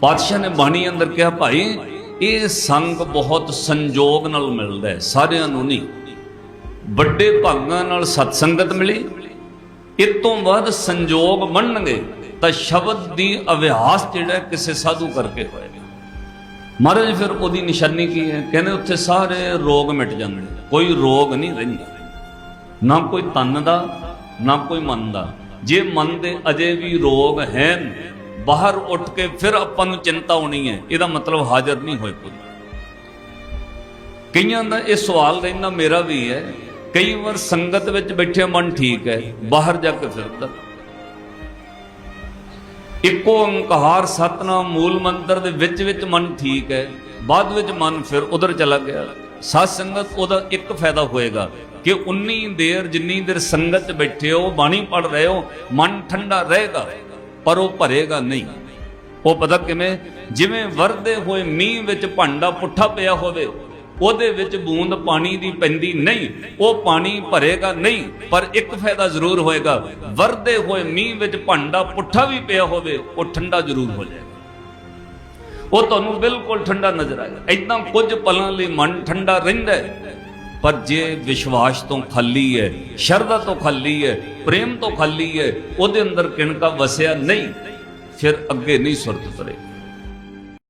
ਪਾਤਸ਼ਾਹ ਨੇ ਬਾਣੀ ਅੰਦਰ ਕਿਹਾ, ਭਾਈ, ਇਹ ਸੰਗ ਬਹੁਤ ਸੰਜੋਗ ਨਾਲ ਮਿਲਦਾ ਹੈ, ਸਾਰਿਆਂ ਨੂੰ ਨਹੀਂ। ਵੱਡੇ ਭਾਗਾਂ ਨਾਲ ਸਤ ਸੰਗਤ ਮਿਲੀ। ਇਸ ਤੋਂ ਬਾਅਦ ਸੰਜੋਗ ਬਣਨਗੇ ਤਾਂ ਸ਼ਬਦ ਦੀ ਅਭਿਆਸ ਜਿਹੜਾ ਕਿਸੇ ਸਾਧੂ ਕਰਕੇ ਹੋਏਗਾ। ਮਹਾਰਾਜ ਫਿਰ ਉਹਦੀ ਨਿਸ਼ਾਨੀ ਕੀ ਹੈ? ਕਹਿੰਦੇ ਉੱਥੇ ਸਾਰੇ ਰੋਗ ਮਿਟ ਜਾਂਦੇ ਕੋਈ ਰੋਗ ਨਹੀਂ ਰਹਿੰਦਾ। ਨਾ ਕੋਈ ਤਨ ਦਾ, ਨਾ ਕੋਈ ਮਨ ਦਾ। ਜੇ ਮਨ ਦੇ ਅਜੇ ਵੀ ਰੋਗ ਹੈ ਬਾਹਰ ਉੱਠ ਕੇ ਫਿਰ ਆਪਾਂ ਨੂੰ ਚਿੰਤਾ ਹੋਣੀ ਹੈ। ਇਹਦਾ ਮਤਲਬ ਹਾਜ਼ਰ ਨਹੀਂ ਹੋਏ ਕੋਈ। ਕਈਆਂ ਦਾ ਇਹ ਸਵਾਲ ਰਹਿੰਦਾ, ਮੇਰਾ ਵੀ ਹੈ। ਕਈ ਵਾਰ ਸੰਗਤ ਵਿੱਚ ਬੈਠੇ ਮਨ ਠੀਕ ਹੈ, ਬਾਹਰ ਜਾ ਕੇ ਫਿਰਦਾ। ਇੱਕੋ ਓੰਕਾਰ ਸਤਨਾਮ ਮੂਲ ਮੰਤਰ ਦੇ ਵਿੱਚ ਵਿੱਚ ਮਨ ਠੀਕ ਹੈ, ਬਾਅਦ ਵਿੱਚ ਮਨ ਫਿਰ ਉਧਰ ਚਲਾ ਗਿਆ। ਸਤ ਸੰਗਤ ਉਹਦਾ ਇੱਕ ਫਾਇਦਾ ਹੋਏਗਾ ਕਿ ਉਨੀ ਦੇਰ ਜਿੰਨੀ ਦੇਰ ਸੰਗਤ 'ਚ ਬੈਠੇ ਹੋ, ਬਾਣੀ ਪੜ ਰਹੇ ਹੋ, ਮਨ ਠੰਡਾ ਰਹੇਗਾ। ਪਰ ਉਹ ਭਰੇਗਾ ਨਹੀਂ। ਉਹ ਪਤਾ ਕਿਵੇਂ? ਜਿਵੇਂ ਵਰਦੇ ਹੋਏ ਮੀਂਹ ਵਿੱਚ ਭਾਂਡਾ ਪੁੱਠਾ ਪਿਆ ਹੋਵੇ, ਉਹਦੇ ਵਿੱਚ ਬੂੰਦ ਪਾਣੀ ਦੀ ਪੈਂਦੀ ਨਹੀਂ, ਉਹ ਪਾਣੀ ਭਰੇਗਾ ਨਹੀਂ, ਪਰ ਇੱਕ ਫਾਇਦਾ ਜ਼ਰੂਰ ਹੋਏਗਾ। ਵਰਦੇ ਹੋਏ ਮੀਂਹ ਵਿੱਚ ਭਾਂਡਾ ਪੁੱਠਾ ਵੀ ਪਿਆ ਹੋਵੇ, ਉਹ ਠੰਡਾ ਜ਼ਰੂਰ ਹੋ ਜਾਏਗਾ। ਉਹ ਤੁਹਾਨੂੰ ਬਿਲਕੁਲ ਠੰਡਾ ਨਜ਼ਰ ਆਏਗਾ। ਇਦਾਂ ਕੁਝ ਪਲਾਂ ਲਈ ਮਨ ਠੰਡਾ ਰਹਿੰਦਾ ਹੈ। ਪਰ ਜੇ ਵਿਸ਼ਵਾਸ ਤੋਂ ਖਾਲੀ ਹੈ ਸ਼ਰਧਾ ਤੋਂ ਖਾਲੀ ਹੈ ਪ੍ਰੇਮ ਤੋਂ ਖਾਲੀ ਹੈ ਉਹਦੇ ਅੰਦਰ ਕਿਣਕਾ ਵਸਿਆ ਨਹੀਂ, ਫਿਰ ਅੱਗੇ ਨਹੀਂ ਸੁਰਤ ਤੁਰੇ।